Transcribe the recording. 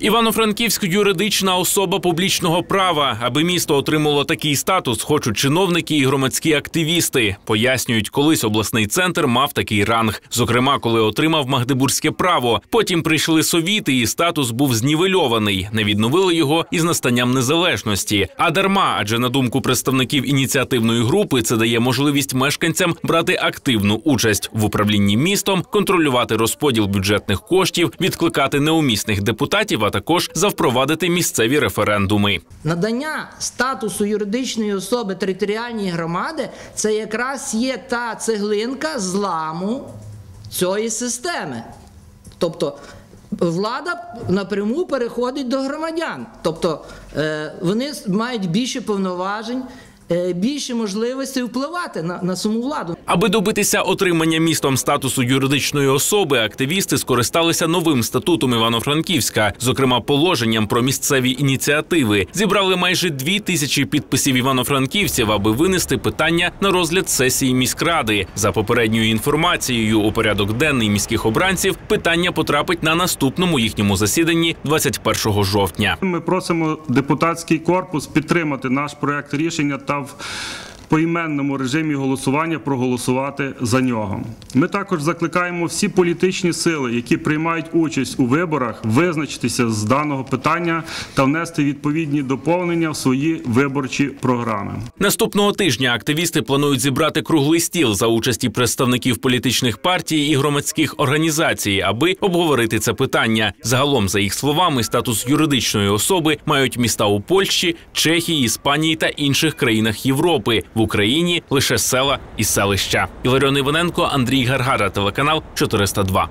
Івано-Франківськ юридична особа публічного права. Аби місто отримало такий статус, хочуть чиновники і громадські активісти. Пояснюють, колись обласний центр мав такий ранг. Зокрема, коли отримав Магдебурзьке право. Потім прийшли совіти, і статус був знівельований. Не відновили його із настанням незалежності. А дарма, адже на думку представників ініціативної групи, це дає можливість мешканцям брати активну участь в управлінні містом, контролювати розподіл бюджетних коштів, відкликати неумісних депутатів, а також завпровадити місцеві референдуми. Надання статусу юридичної особи територіальній громади це якраз є та цеглинка зламу цієї системи. Тобто влада напряму переходить до громадян. Тобто е, вони мають більше повноважень, більше можливостей впливати на, на саму владу. Аби добитися отримання містом статусу юридичної особи, активісти скористалися новим статутом Івано-Франківська, зокрема положенням про місцеві ініціативи. Зібрали майже дві тисячі підписів івано-франківців, аби винести питання на розгляд сесії міськради. За попередньою інформацією, у порядок денний міських обранців питання потрапить на наступному їхньому засіданні 21 жовтня. Ми просимо депутатський корпус підтримати наш проект рішення та в поіменному режимі голосування проголосувати за нього. Ми також закликаємо всі політичні сили, які приймають участь у виборах, визначитися з даного питання та внести відповідні доповнення в свої виборчі програми. Наступного тижня активісти планують зібрати круглий стіл за участі представників політичних партій і громадських організацій, аби обговорити це питання. Загалом, за їх словами, статус юридичної особи мають міста у Польщі, Чехії, Іспанії та інших країнах Європи. В Україні лише села і селища. Іваненко, Андрій Гаргара, телеканал 402.